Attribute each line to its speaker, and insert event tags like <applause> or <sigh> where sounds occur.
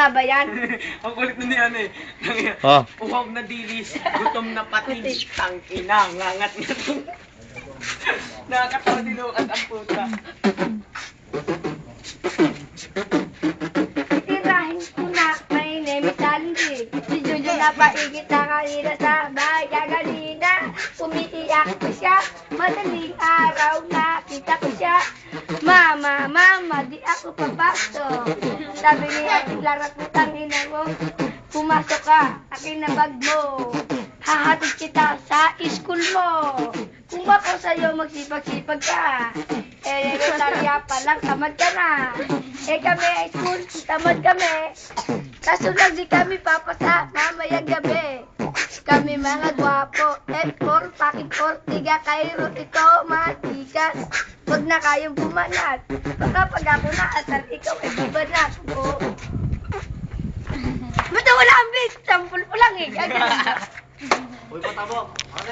Speaker 1: na ba yan? <laughs>
Speaker 2: Ang kulit na niyan eh. Tangina.
Speaker 3: Oh.
Speaker 2: Uhaw na dilis, <laughs> gutom na patis, tangina, ngangat na to. <laughs> Nakakatawa din ang ang puta.
Speaker 1: Tirahin ko na, my name Sandy. Si Jojo na paigit na kanina sa bahay. Umiiyak ko siya, madaling araw nakita ko siya. Mama, mama, di ako papasok. Sabi ni Ate Clara, putang ina mo. Pumasok ka, akin na bag mo. Hahatid kita sa school mo. Kung ako sa'yo magsipag-sipag ka. Eh, elementarya pa lang, tamad ka na. Eh, kami high school, tamad kami. Kaso lang di kami papasa mamayang gabi. Kami mga gwapo, F4, pakit 4, tiga kairo, ito, matikas. Huwag na kayong bumanat. Baka pag ako na asal, ikaw ay babanat ko. Ba't wala ang big? Sample pa lang eh.
Speaker 2: Uy, patabo. Ano